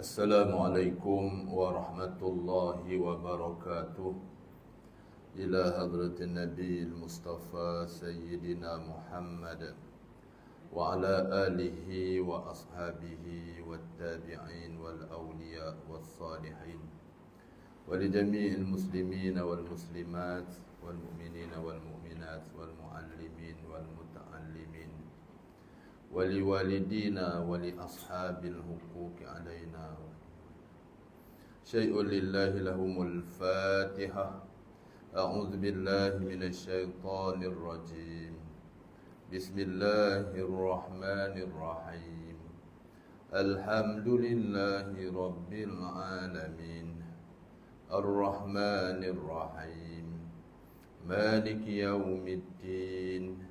السلام عليكم ورحمة الله وبركاته إلى حضرة النبي المصطفى سيدنا محمد وعلى آله وأصحابه والتابعين والأولياء والصالحين ولجميع المسلمين والمسلمات والمؤمنين والمؤمنات والمعلمين والمتعلمين ولوالدينا ولأصحاب الحقوق علينا. شيء لله لهم الفاتحة. أعوذ بالله من الشيطان الرجيم. بسم الله الرحمن الرحيم. الحمد لله رب العالمين. الرحمن الرحيم. مالك يوم الدين.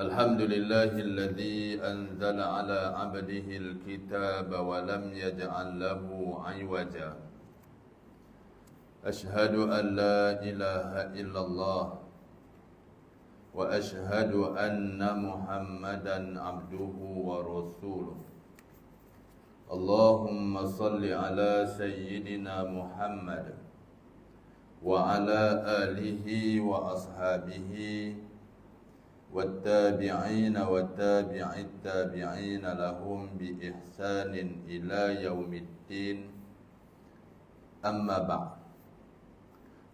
الحمد لله الذي أنزل على عبده الكتاب ولم يجعل له عوجا أشهد أن لا إله إلا الله وأشهد أن محمدا عبده ورسوله اللهم صل على سيدنا محمد وعلى آله وأصحابه والتابعين والتابع التابعين لهم بإحسان إلى يوم الدين أما بعد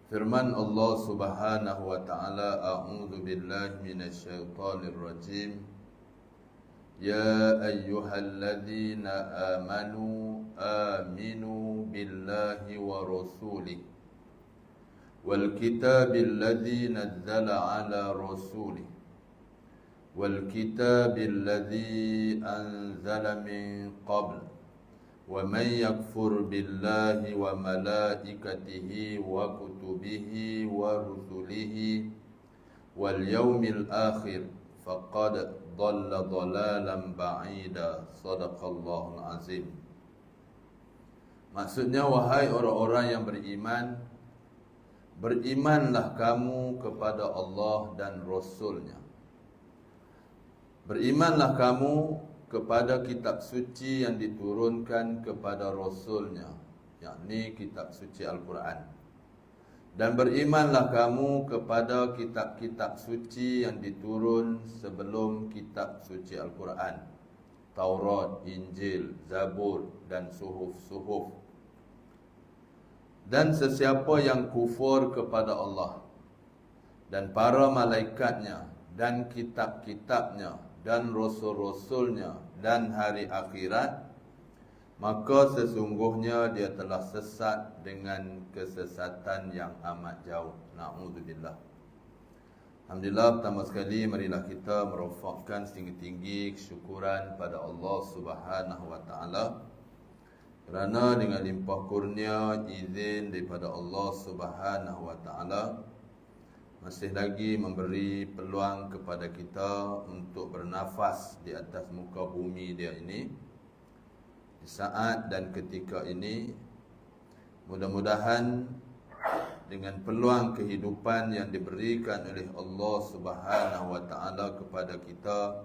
Firman Allah Subhanahu wa taala a'udzu billahi minasy syaithanir rajim Ya ayyuhalladzina amanu aminu billahi wa rasulih wal kitabil ladzi nazzala ala rasulih wal kitabil ladzi anzala min qabl ومن يكفر بالله وملائكته وكتبه ورسله واليوم الآخر فقد ضل ضلالا بعيدا صدق الله العظيم Maksudnya wahai orang-orang yang beriman Berimanlah kamu kepada Allah dan Rasulnya Berimanlah kamu kepada kitab suci yang diturunkan kepada Rasulnya yakni kitab suci Al-Quran. Dan berimanlah kamu kepada kitab-kitab suci yang diturun sebelum kitab suci Al-Quran. Taurat, Injil, Zabur dan suhuf-suhuf. Dan sesiapa yang kufur kepada Allah dan para malaikatnya dan kitab-kitabnya dan rasul-rasulnya dan hari akhirat maka sesungguhnya dia telah sesat dengan kesesatan yang amat jauh. Naudzubillah. Alhamdulillah pertama sekali marilah kita merofakkan setinggi-tinggi kesyukuran pada Allah Subhanahu wa taala. Kerana dengan limpah kurnia izin daripada Allah Subhanahu wa taala masih lagi memberi peluang kepada kita untuk bernafas di atas muka bumi dia ini. Di saat dan ketika ini mudah-mudahan dengan peluang kehidupan yang diberikan oleh Allah Subhanahu wa taala kepada kita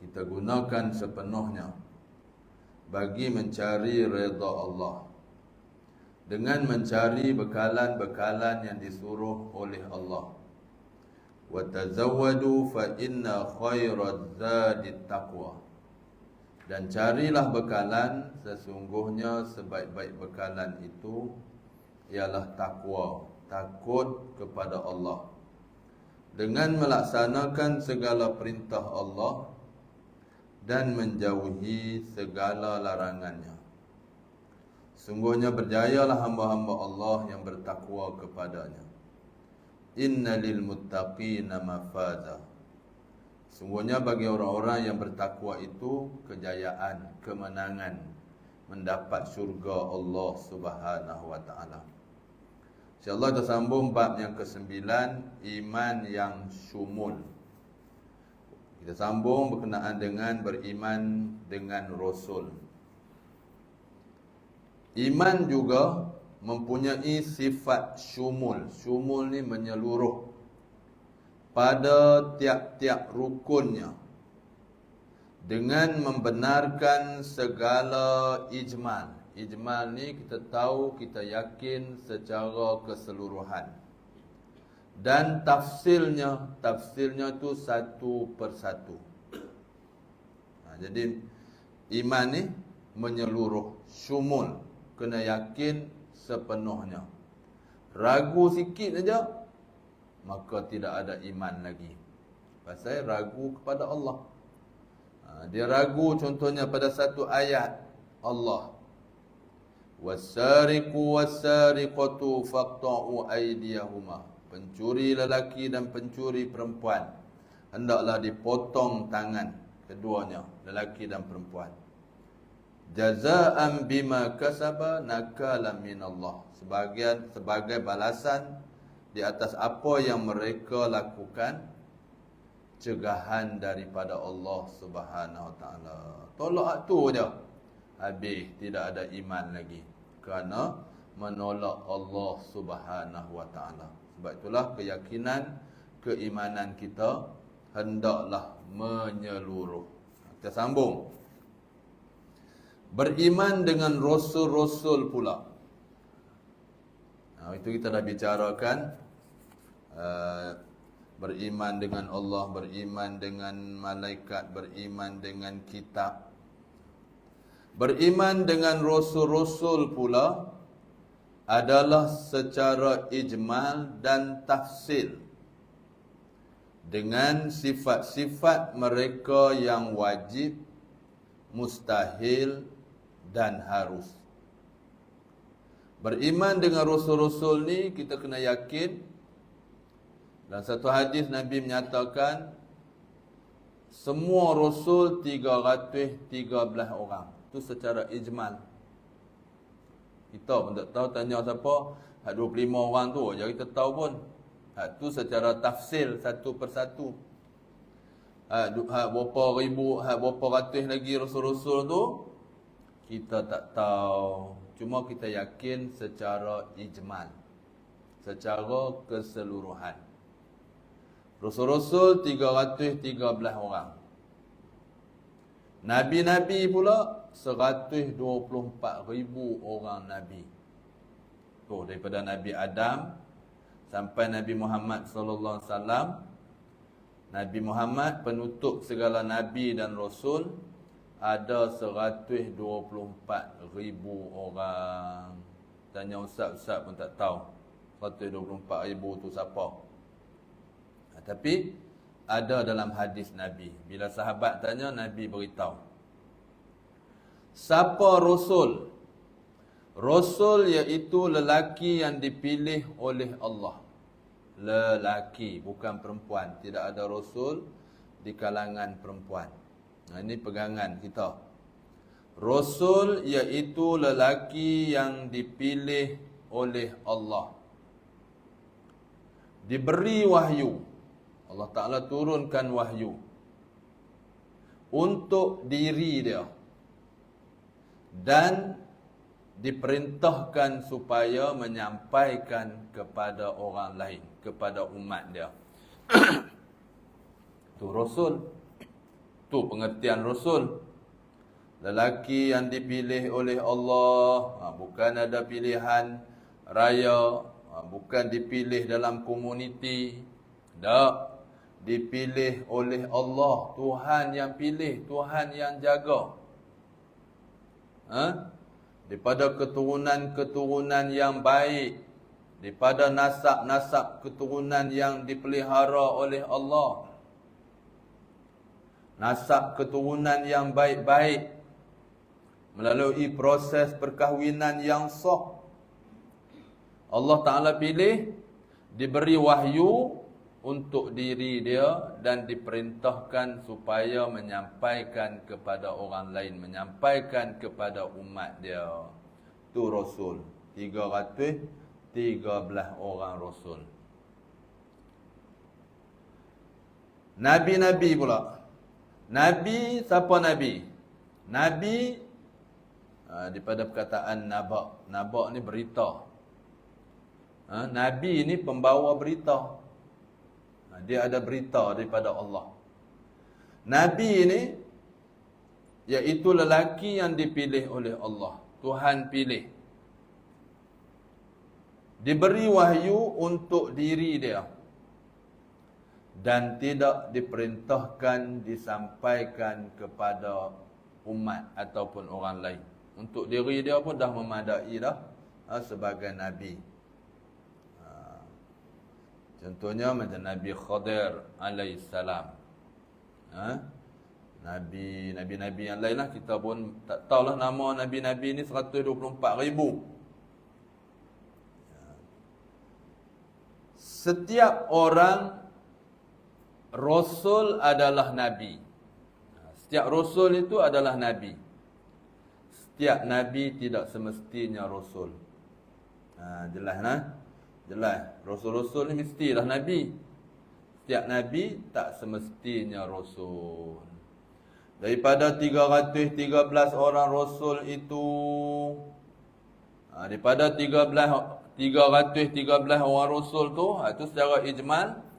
kita gunakan sepenuhnya bagi mencari redha Allah dengan mencari bekalan-bekalan yang disuruh oleh Allah. Wa tazawwadu fa inna khairaz zadi taqwa. Dan carilah bekalan sesungguhnya sebaik-baik bekalan itu ialah takwa, takut kepada Allah. Dengan melaksanakan segala perintah Allah dan menjauhi segala larangannya. Sungguhnya berjayalah hamba-hamba Allah yang bertakwa kepadanya. Inna lil muttaqina mafaza. Sungguhnya bagi orang-orang yang bertakwa itu kejayaan, kemenangan mendapat syurga Allah Subhanahu wa taala. InsyaAllah kita sambung bab yang ke-9 Iman yang syumul Kita sambung berkenaan dengan beriman dengan Rasul Iman juga mempunyai sifat syumul Syumul ni menyeluruh Pada tiap-tiap rukunnya Dengan membenarkan segala ijmal Ijmal ni kita tahu, kita yakin secara keseluruhan. Dan tafsirnya, tafsirnya tu satu persatu. Ha, jadi iman ni menyeluruh, syumul, kena yakin sepenuhnya. Ragu sikit saja, maka tidak ada iman lagi. Pasal ragu kepada Allah. Ha, dia ragu contohnya pada satu ayat Allah Wasariqu wasariqatu faqta'u aydiyahuma. Pencuri lelaki dan pencuri perempuan hendaklah dipotong tangan keduanya, lelaki dan perempuan. Jazaan bima kasaba nakalam minallah. Sebagian sebagai balasan di atas apa yang mereka lakukan cegahan daripada Allah Subhanahu Taala. Tolak tu je. Habis tidak ada iman lagi kerana menolak Allah Subhanahu wa taala. Sebab itulah keyakinan keimanan kita hendaklah menyeluruh. Kita sambung. Beriman dengan rasul-rasul pula. Nah, itu kita dah bicarakan uh, beriman dengan Allah, beriman dengan malaikat, beriman dengan kitab, Beriman dengan rasul-rasul pula adalah secara ijmal dan tafsil dengan sifat-sifat mereka yang wajib, mustahil dan harus. Beriman dengan rasul-rasul ni kita kena yakin dan satu hadis Nabi menyatakan semua rasul 313 orang. Tu secara ijmal. Kita pun tak tahu tanya siapa. Hak 25 orang tu. Jadi kita tahu pun. Hak tu secara tafsir satu persatu. Hak berapa ribu, hak berapa ratus lagi rasul-rasul tu. Kita tak tahu. Cuma kita yakin secara ijmal. Secara keseluruhan. Rasul-rasul 313 orang. Nabi-nabi pula 124 ribu orang Nabi. Tu daripada Nabi Adam sampai Nabi Muhammad sallallahu alaihi wasallam. Nabi Muhammad penutup segala nabi dan rasul ada 124 ribu orang. Tanya ustaz-ustaz pun tak tahu. 124 ribu tu siapa? Ha, tapi ada dalam hadis Nabi. Bila sahabat tanya, Nabi beritahu. Siapa Rasul? Rasul iaitu lelaki yang dipilih oleh Allah. Lelaki, bukan perempuan. Tidak ada Rasul di kalangan perempuan. Nah, ini pegangan kita. Rasul iaitu lelaki yang dipilih oleh Allah. Diberi wahyu. Allah Ta'ala turunkan wahyu. Untuk diri dia dan diperintahkan supaya menyampaikan kepada orang lain, kepada umat dia. tu rasul. Tu pengertian rasul. Lelaki yang dipilih oleh Allah, ha, bukan ada pilihan raya, ha, bukan dipilih dalam komuniti. Tak, dipilih oleh Allah, Tuhan yang pilih, Tuhan yang jaga ha? daripada keturunan-keturunan yang baik daripada nasab-nasab keturunan yang dipelihara oleh Allah nasab keturunan yang baik-baik melalui proses perkahwinan yang sah Allah Taala pilih diberi wahyu untuk diri dia dan diperintahkan supaya menyampaikan kepada orang lain, menyampaikan kepada umat dia. Tu Rasul. 313 orang Rasul. Nabi-Nabi pula. Nabi, siapa Nabi? Nabi, ha, daripada perkataan nabak. Nabak ni berita. Ha, Nabi ni pembawa berita. Ha, dia ada berita daripada Allah. Nabi ni, iaitu lelaki yang dipilih oleh Allah. Tuhan pilih. Diberi wahyu untuk diri dia dan tidak diperintahkan disampaikan kepada umat ataupun orang lain. Untuk diri dia pun dah memadai dah ha, sebagai nabi. Ha. Contohnya macam Nabi Khadir alaihissalam. Ha? Nabi nabi-nabi yang lain lah kita pun tak tahulah nama nabi-nabi ni 124 ribu. Ha. Setiap orang Rasul adalah Nabi. Setiap Rasul itu adalah Nabi. Setiap Nabi tidak semestinya Rasul. Ha, jelas nah? Jelas. Rasul-Rasul ni mestilah Nabi. Setiap Nabi tak semestinya Rasul. Daripada 313 orang Rasul itu. Ha, daripada 13, 313 orang Rasul tu. Ha, itu secara ijmal.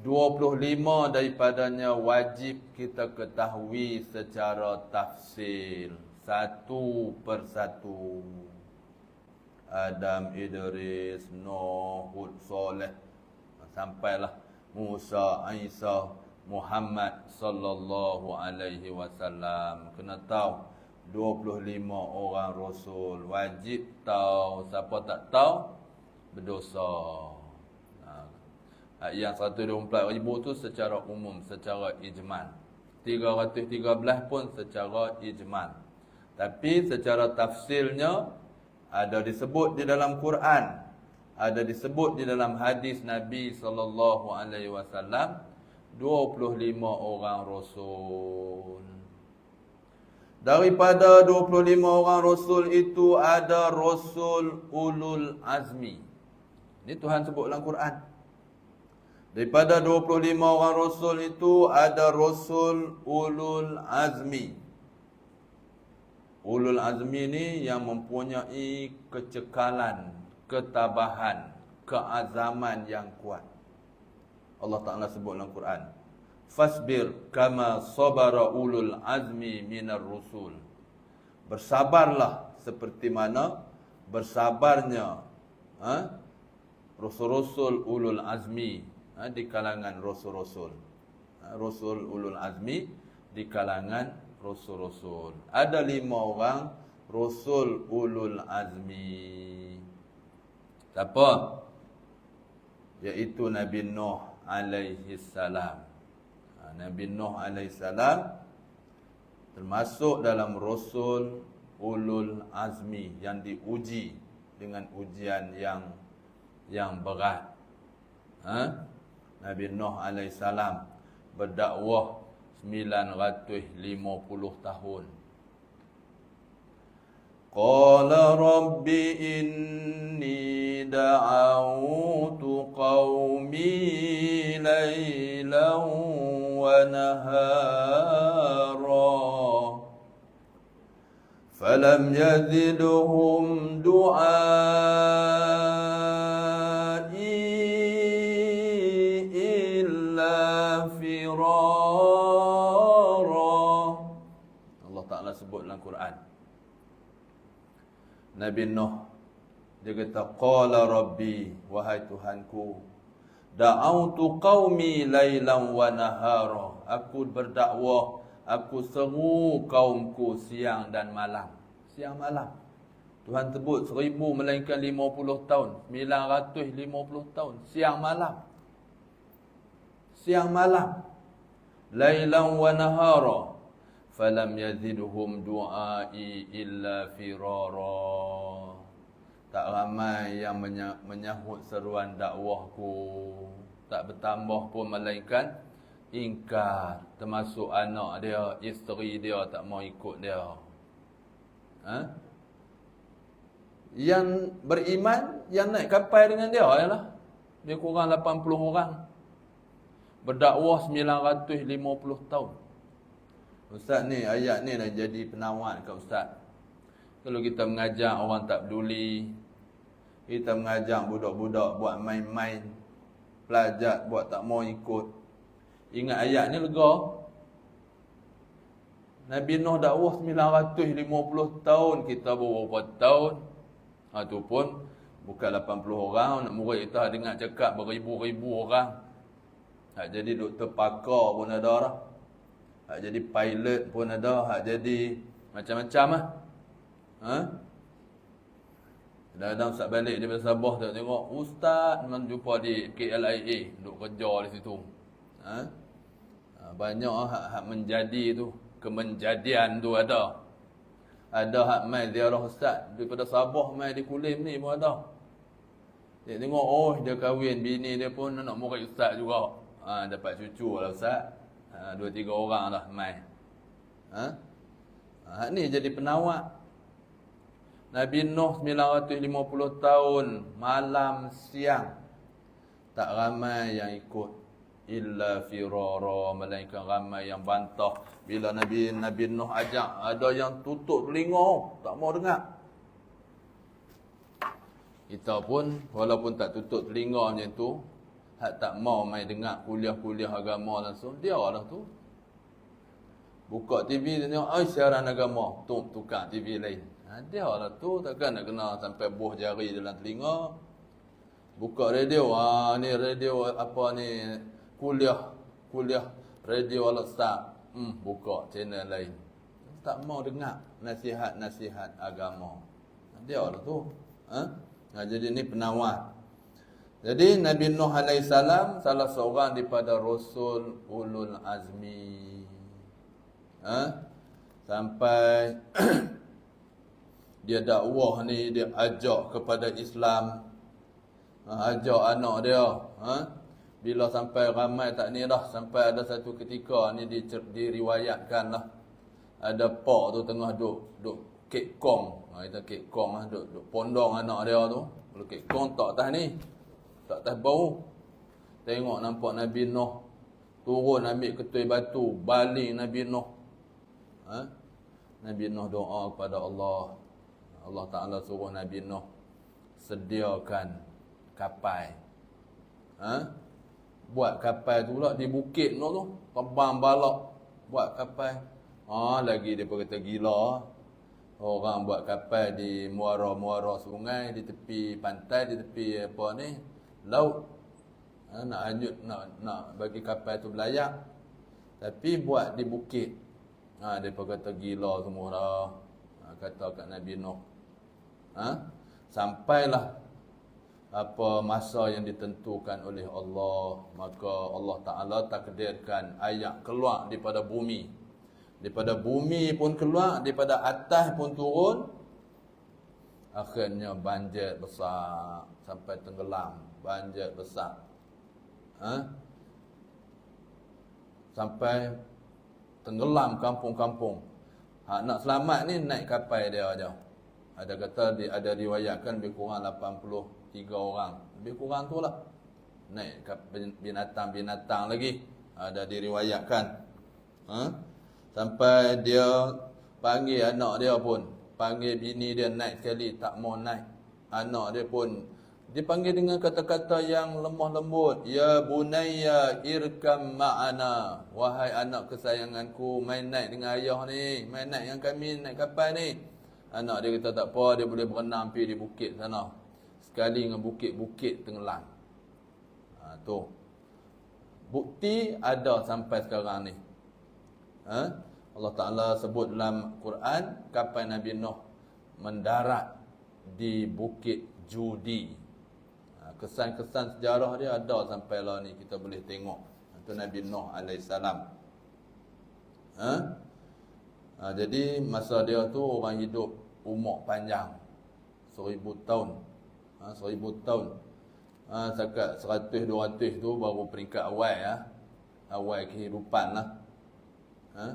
25 daripadanya wajib kita ketahui secara tafsil satu persatu. Adam, Idris, Nuh, Hud, Soleh. Sampailah Musa, Isa, Muhammad sallallahu alaihi wasallam. Kena tahu 25 orang rasul wajib tahu. Siapa tak tahu? Berdosa yang 124 ribu tu secara umum, secara ijmal. 313 pun secara ijmal. Tapi secara tafsirnya ada disebut di dalam Quran, ada disebut di dalam hadis Nabi sallallahu alaihi wasallam 25 orang rasul. Daripada 25 orang rasul itu ada rasul ulul azmi. Ini Tuhan sebut dalam Quran. Daripada 25 orang Rasul itu ada Rasul Ulul Azmi. Ulul Azmi ni yang mempunyai kecekalan, ketabahan, keazaman yang kuat. Allah Ta'ala sebut dalam Quran. Fasbir kama sabara ulul azmi minar rusul. Bersabarlah seperti mana bersabarnya ha? Rasul-Rasul ulul azmi ha, di kalangan rasul-rasul. Ha, rasul ulul azmi di kalangan rasul-rasul. Ada lima orang rasul ulul azmi. Siapa? Iaitu Nabi Nuh alaihi salam. Ha, Nabi Nuh alaihi salam termasuk dalam rasul ulul azmi yang diuji dengan ujian yang yang berat. Ha? Nabi Nuh AS berdakwah 950 tahun. Qala rabbi inni da'awtu qawmi laylan wa nahara falam yazidhum du'a Nabi Nuh. Dia kata qala rabbi wahai tuhanku da'autu qaumi lailan wa nahara. Aku berdakwah aku seru kaumku siang dan malam. Siang malam. Tuhan sebut seribu melainkan lima puluh tahun sembilan ratus lima puluh tahun. Siang malam. Siang malam. Lailan wa nahara falam yazidhum du'ai illa firara tak ramai yang menyahut seruan dakwahku tak bertambah pun melainkan ingkar termasuk anak dia, isteri dia tak mau ikut dia. Ha? Yang beriman yang naik kapal dengan dia ialah dia kurang 80 orang. Berdakwah 950 tahun. Ustaz ni ayat ni dah jadi penawar kat ustaz. Kalau kita mengajar orang tak peduli, kita mengajar budak-budak buat main-main, pelajar buat tak mau ikut. Ingat ayat ni lega. Nabi Nuh dakwah 950 tahun, kita berapa tahun? Ha tu pun bukan 80 orang nak murid kita dengar cakap beribu-ribu orang. Hak jadi doktor pakar pun ada dah. Hak jadi pilot pun ada, hak jadi macam-macam ah. Ha? Kadang-kadang Ustaz balik daripada Sabah tak tengok Ustaz memang jumpa di KLIA Duduk kerja di situ ha? ha banyak hak, hak menjadi tu Kemenjadian tu ada Ada hak main ziarah Ustaz Daripada Sabah main di Kulim ni pun ada Dia tengok oh dia kahwin bini dia pun nak murid Ustaz juga ha, Dapat cucu lah Ustaz ha, Dua tiga orang lah main ha? ha, Ni jadi penawak. Nabi Nuh 950 tahun malam siang tak ramai yang ikut. Illa firara malaikat ramai yang bantah. Bila Nabi Nabi Nuh ajak ada yang tutup telinga tak mau dengar. Kita pun walaupun tak tutup telinga macam tu hak tak mau mai dengar kuliah-kuliah agama langsung dia lah tu buka TV tengok ai siaran agama tu tukar TV lain Ha, dia lah tu takkan nak kena sampai buah jari dalam telinga. Buka radio, ha, ni radio apa ni kuliah, kuliah radio al-Ustaz. Hmm, buka channel lain. Tak mau dengar nasihat-nasihat agama. Dia lah tu. Ha? Ha, jadi ni penawar. Jadi Nabi Nuh AS salah seorang daripada Rasul Ulul Azmi. Ha? Sampai dia dakwah ni dia ajak kepada Islam ha, ajak anak dia ha? bila sampai ramai tak ni dah sampai ada satu ketika ni di, diriwayatkan lah ada pak tu tengah duk duk kek kong ha, kita kek kong lah duk, duk pondong anak dia tu kalau kek kong tak atas ni tak atas bau tengok nampak Nabi Nuh turun ambil ketui batu baling Nabi Nuh ha? Nabi Nuh doa kepada Allah Allah Ta'ala suruh Nabi Nuh sediakan kapal. Ha? Buat kapal tu pula di bukit Nuh tu. Terbang balak. Buat kapal. Ha, lagi dia kata gila. Orang buat kapal di muara-muara sungai, di tepi pantai, di tepi apa ni, laut. Ha, nak hanyut, nak, nak bagi kapal tu belayak. Tapi buat di bukit. Ha, dia kata gila semua dah. Ha, kata kat Nabi Nuh ha? sampailah apa masa yang ditentukan oleh Allah maka Allah Taala takdirkan ayat keluar daripada bumi daripada bumi pun keluar daripada atas pun turun akhirnya banjir besar sampai tenggelam banjir besar ha? sampai tenggelam kampung-kampung ha, nak selamat ni naik kapal dia aja ada kata di, ada riwayatkan lebih kurang 83 orang. Lebih kurang tu lah. Naik binatang-binatang lagi. Ada diriwayatkan. Ha? Sampai dia panggil anak dia pun. Panggil bini dia naik sekali. Tak mau naik. Anak dia pun. Dia panggil dengan kata-kata yang lemah lembut. Ya bunayya irkam ma'ana. Wahai anak kesayanganku. Main naik dengan ayah ni. Main naik dengan kami naik kapal ni. Anak dia kata tak apa, dia boleh berenam pergi di bukit sana. Sekali dengan bukit-bukit tenggelam. Ha, tu. Bukti ada sampai sekarang ni. Ha? Allah Ta'ala sebut dalam Quran, kapal Nabi Nuh mendarat di bukit Judi. Kesan-kesan sejarah dia ada sampai lah ni kita boleh tengok. Itu Nabi Nuh AS. Ha? Ha, jadi masa dia tu orang hidup umur panjang seribu tahun ha, seribu tahun ha, Sekat 100-200 tu baru peringkat awal ya. Awal kehidupan lah ha?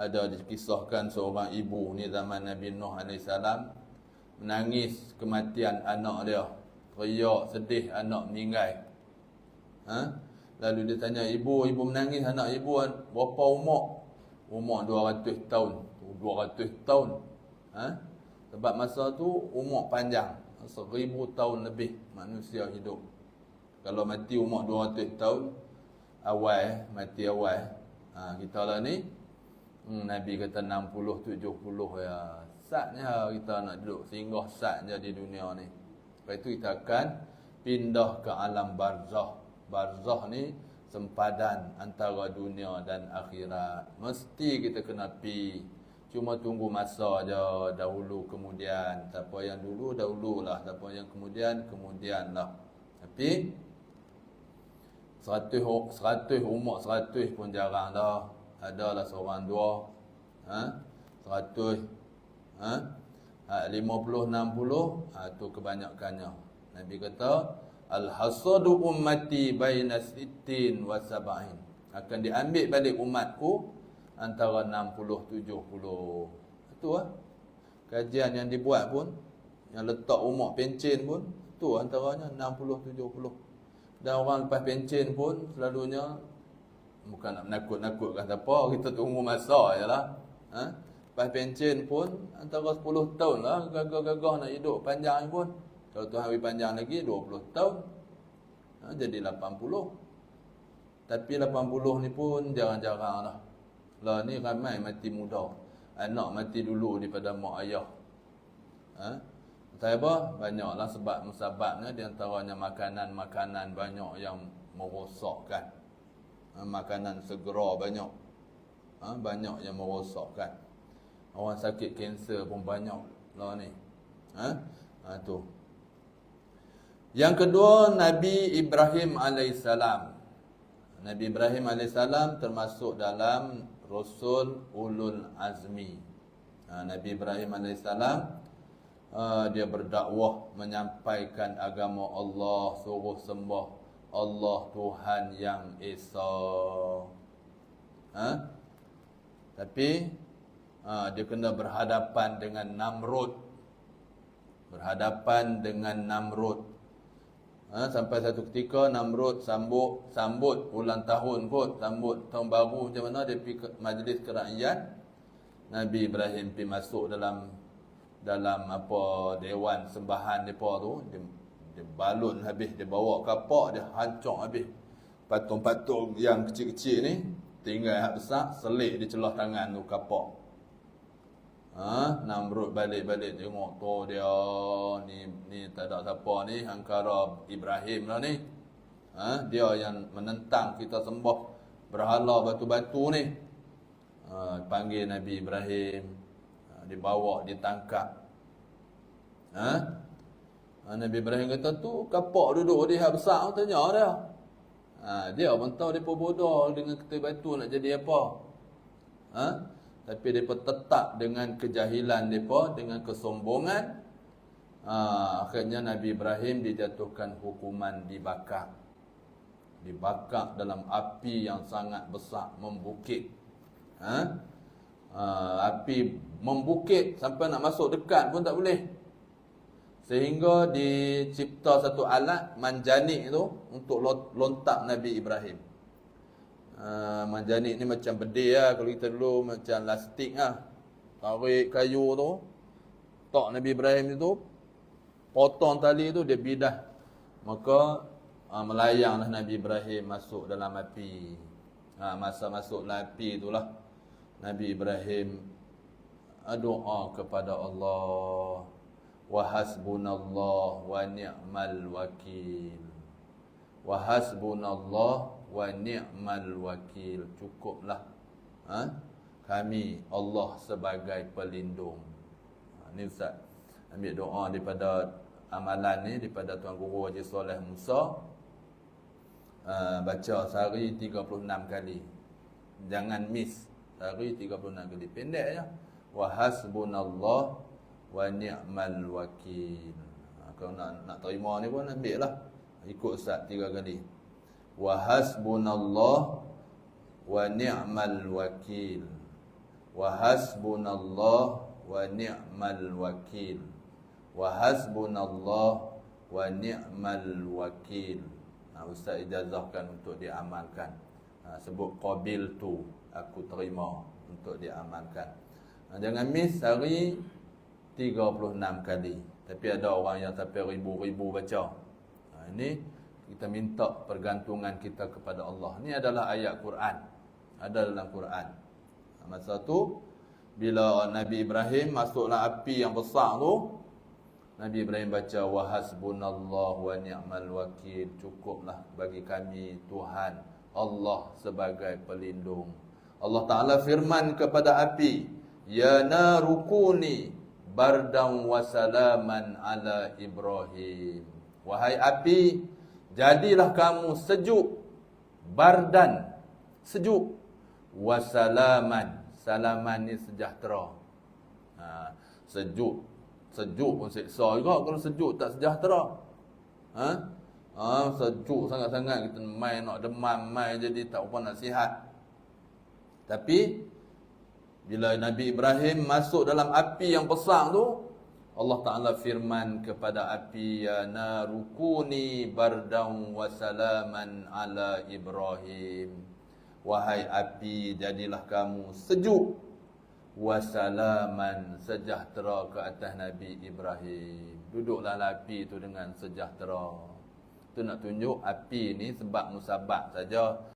Ada dikisahkan seorang ibu ni zaman Nabi Nuh AS Menangis kematian anak dia Teriak sedih anak meninggal. Ha? Lalu dia tanya ibu, ibu menangis anak ibu berapa umur? Umur 200 tahun. 200 tahun? Ha? Sebab masa tu umur panjang. Seribu tahun lebih manusia hidup. Kalau mati umur 200 tahun Awal mati awal. Ha, Kita lah ni hmm, Nabi kata 60-70 ya. Satnya kita nak duduk. Sehingga satnya di dunia ni Lepas itu kita akan pindah ke alam barzah Barzah ni sempadan antara dunia dan akhirat Mesti kita kena pi Cuma tunggu masa aja dahulu kemudian. Siapa yang dulu dahululah, siapa yang kemudian kemudianlah. Tapi seratus seratus umur seratus pun jarang dah. Adalah seorang dua. Ha? Seratus. Ha? Ha lima puluh, enam puluh. Ha, tu kebanyakannya. Nabi kata, Al-hasadu ummati baina sittin wa sab'in. Akan diambil balik umatku antara 60 70 itu ah kajian yang dibuat pun yang letak umur pencen pun tu antaranya 60 70 dan orang lepas pencen pun selalunya bukan nak menakut-nakutkan siapa kita tunggu masa ajalah ha lepas pencen pun antara 10 tahun lah gagah-gagah nak hidup panjang pun kalau Tuhan bagi panjang lagi 20 tahun ha, jadi 80 tapi 80 ni pun jarang-jarang lah lah ni ramai mati muda. Anak mati dulu daripada mak ayah. Ha? Saya apa? Banyaklah sebab musababnya di antaranya makanan-makanan banyak yang merosakkan. Ha? Makanan segera banyak. Ha? Banyak yang merosakkan. Orang sakit kanser pun banyak lah ni. Ha? Ha, tu. Yang kedua Nabi Ibrahim alaihissalam. Nabi Ibrahim alaihissalam termasuk dalam Rasul Ulul Azmi ha, Nabi Ibrahim AS uh, Dia berdakwah Menyampaikan agama Allah Suruh sembah Allah Tuhan yang Esa ha? Tapi uh, Dia kena berhadapan dengan Namrud. Berhadapan dengan Namrud. Ha, sampai satu ketika Namrud sambut sambut ulang tahun pun sambut tahun baru macam mana dia pergi ke majlis kerakyat Nabi Ibrahim pergi masuk dalam dalam apa dewan sembahan depa tu dia, dia balun habis dia bawa kapak dia hancur habis. Patung-patung yang kecil-kecil ni tinggal yang besar selik di celah tangan tu kapak Ha, Namrud balik-balik tengok tu dia ni ni tak ada siapa ni angkara Ibrahim lah ni. Ha, dia yang menentang kita sembah berhala batu-batu ni. Ha, panggil Nabi Ibrahim ha, dibawa ditangkap. Ha? ha? Nabi Ibrahim kata tu kapak duduk di hak besar tanya dia. Ha, dia pun tahu dia bodoh dengan ketul batu nak jadi apa. Ha? Tapi depa tetap dengan kejahilan depa dengan kesombongan ha, akhirnya Nabi Ibrahim dijatuhkan hukuman dibakar dibakar dalam api yang sangat besar membukit. Ha? Ha, api membukit sampai nak masuk dekat pun tak boleh. Sehingga dicipta satu alat manjanik tu untuk lontak Nabi Ibrahim uh, manjanik ni macam bedil lah. Kalau kita dulu macam lastik lah. Tarik kayu tu. Tok Nabi Ibrahim itu potong tali tu dia bidah. Maka uh, melayanglah Nabi Ibrahim masuk dalam api. Uh, masa masuk dalam api itulah Nabi Ibrahim doa kepada Allah. Wa hasbunallah wa ni'mal wakil. Wa hasbunallah wa ni'mal wakil. Cukuplah ha? kami Allah sebagai pelindung. Ha, ni ustaz. Ambil doa daripada amalan ni daripada tuan guru Haji Soleh Musa. Uh, baca sehari 36 kali. Jangan miss sehari 36 kali. Pendek ya wa hasbunallah wa ni'mal wakil. Ha, kalau nak nak terima ni pun ambil lah. Ikut Ustaz tiga kali. Wa hasbunallah wa ni'mal wakil. Wa hasbunallah wa ni'mal wakil. Wa hasbunallah wa ni'mal wakil. Ha, Ustaz ijazahkan untuk diamalkan. Ha, sebut qabil tu aku terima untuk diamalkan. Ha, jangan miss hari 36 kali. Tapi ada orang yang sampai ribu-ribu baca. Ha, ini kita minta pergantungan kita kepada Allah. Ini adalah ayat Quran. Ada dalam Quran. Masa tu bila Nabi Ibrahim masuklah api yang besar tu, Nabi Ibrahim baca wa hasbunallahu wa ni'mal wakil. Cukuplah bagi kami Tuhan Allah sebagai pelindung. Allah Taala firman kepada api, "Ya narukuni bardan wa salaman ala Ibrahim." Wahai api, jadilah kamu sejuk bardan, sejuk wa salaman. Salaman ni sejahtera. Ha, sejuk sejuk pun seksa juga kalau sejuk tak sejahtera. Ha? Ha, sejuk sangat-sangat kita main nak demam, main jadi tak apa nak sihat. Tapi bila Nabi Ibrahim masuk dalam api yang besar tu, Allah Taala firman kepada api ya narukuni bardan wa salaman ala Ibrahim. Wahai api, jadilah kamu sejuk wasalaman sejahtera ke atas Nabi Ibrahim. Duduklah api itu dengan sejahtera. Itu nak tunjuk api ni sebab musabab saja